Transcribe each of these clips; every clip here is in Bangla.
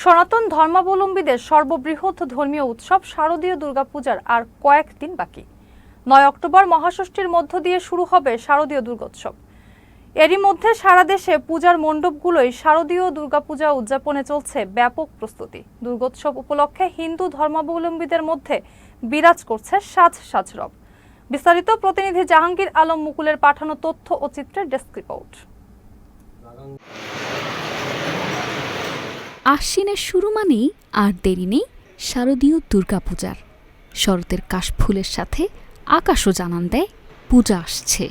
সনাতন ধর্মাবলম্বীদের সর্ববৃহৎ ধর্মীয় উৎসব শারদীয় দুর্গাপূজার আর কয়েকদিন বাকি। নয় অক্টোবর মহাষষ্ঠীর মধ্য দিয়ে শুরু হবে শারদীয় দুর্গোৎসব। এরই মধ্যে সারা দেশে পূজার মণ্ডপগুলোই শারদীয় দুর্গাপূজা উদযাপনে চলছে ব্যাপক প্রস্তুতি। দুর্গোৎসব উপলক্ষে হিন্দু ধর্মাবলম্বীদের মধ্যে বিরাজ করছে সাজ সাজরব। বিস্তারিত প্রতিনিধি জাহাঙ্গীর আলম মুকুলের পাঠানো তথ্য ও চিত্রের ডেস্ক রিপোর্ট। আশ্বিনের শুরু মানেই আর দেরি নেই শারদীয় দুর্গাপূজার। শরতের কাশফুলের সাথে আকাশও জানান দেয়, পূজা আসছে।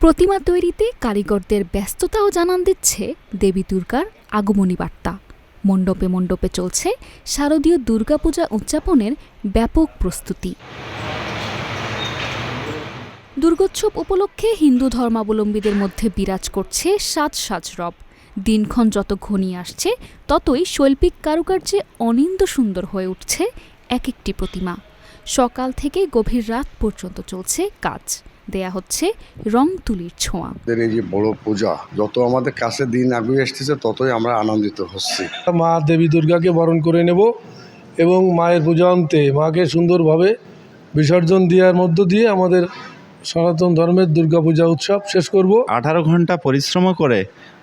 প্রতিমা তৈরিতে কারিগরদের ব্যস্ততাও জানান দিচ্ছে দেবী দুর্গার আগমনী বার্তা। মণ্ডপে মণ্ডপে চলছে শারদীয় দুর্গাপূজা উদযাপনের ব্যাপক প্রস্তুতি। দুর্গোৎসব উপলক্ষে হিন্দু ধর্মাবলম্বীদের মধ্যে বিরাজ করছে সাজ সাজ রব দিনক্ষণ যত ঘনিয়ে আসছে ততই শৈল্পিক কারুকার্যে অনিন্দ সুন্দর হয়ে উঠছে এক একটি প্রতিমা। সকাল থেকে গভীর রাত পর্যন্ত চলছে কাজ। দেয়া হচ্ছে রং তুলির ছোঁয়া। এই যে বড় পূজা যত আমাদের কাছে দিন আগুয়ে আসতেছে ততই আমরা আনন্দিত হচ্ছি। মা দেবী দুর্গাকে বরণ করে নেব এবং মায়ের পূজা অন্তে মাকে সুন্দরভাবে বিসর্জন দেওয়ার মধ্য দিয়ে আমাদের সনাতন ধর্মের দুর্গাপূজা উৎসব শেষ করব। আঠারো ঘণ্টা পরিশ্রম করে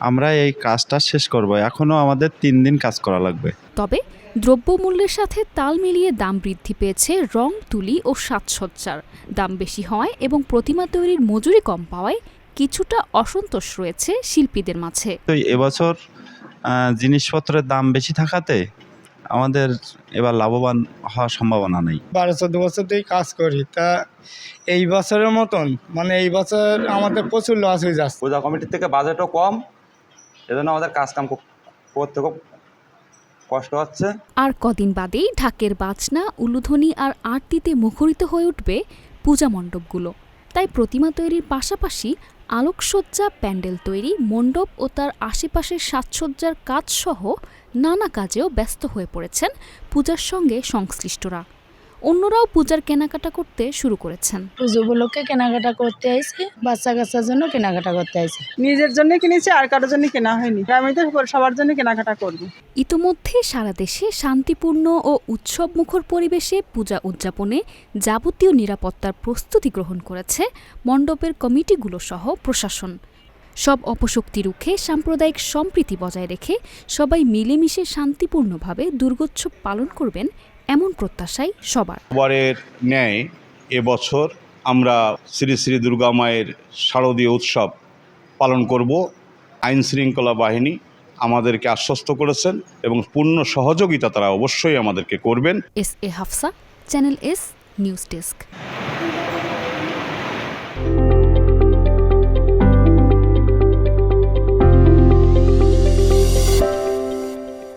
আমরা এই কাজটা শেষ করব। এখনও আমাদের তিন দিন কাজ করা লাগবে। তবে দ্রব্যমূল্যের সাথে তাল মিলিয়ে দাম বৃদ্ধি পেয়েছে রং তুলি ও সাজসজ্জার দাম বেশি হওয়ায় এবং প্রতিমা তৈরির মজুরি কম পাওয়ায় কিছুটা অসন্তোষ রয়েছে শিল্পীদের মাঝে। তো এবছর জিনিসপত্রের দাম বেশি থাকাতে আমাদের এবার লাভবান হওয়ার সম্ভাবনা নেই। বারো চোদ্দ বছর ধরেই কাজ করি। তা এই বছরের মতন মানে এই বছর আমাদের প্রচুর লস হয়ে যাচ্ছে। পূজা কমিটির থেকে বাজেটও কম এজন্য আমাদের কাজ কাম করতে খুব কষ্ট হচ্ছে। আর কদিন বাদেই ঢাকের বাজনা উলুধ্বনি আর আরতিতে মুখরিত হয়ে উঠবে পূজা মণ্ডপগুলো। তাই প্রতিমা তৈরির পাশাপাশি আলোকসজ্জা প্যান্ডেল তৈরি, মণ্ডপ ও তার আশেপাশের সাজসজ্জার কাজসহ নানা কাজেও ব্যস্ত হয়ে পড়েছেন পূজার সঙ্গে সংশ্লিষ্টরা। অন্যরাও পূজার কেনাকাটা করতে শুরু করেছেন। পুজো উপলক্ষে কেনাকাটা করতে আইছি বাচ্চা কাচ্চার জন্য কেনাকাটা করতে আইছি নিজের জন্য কিনেছি আর কারোর জন্য কেনা হয়নি। আমি তো সবার জন্য কেনাকাটা করব। ইতোমধ্যে সারা দেশে শান্তিপূর্ণ ও উৎসবমুখর পরিবেশে পূজা উদযাপনে যাবতীয় নিরাপত্তার প্রস্তুতি গ্রহণ করেছে মণ্ডপের কমিটিগুলো সহ প্রশাসন। সব অপশক্তি রুখে সাম্প্রদায়িক সম্প্রীতি বজায় রেখে সবাই মিলেমিশে শান্তিপূর্ণভাবে দুর্গোৎসব পালন করবেন এমন প্রত্যাশাই সবার। বরের ন্যায় এবছর আমরা শ্রী শ্রী দুর্গা মায়ের শারদীয় উৎসব পালন করব। আইন শৃঙ্খলা বাহিনী আমাদেরকে আশ্বস্ত করেছেন এবং পূর্ণ সহযোগিতা তারা অবশ্যই আমাদেরকে করবেন। S A Hafsa channel S news desk.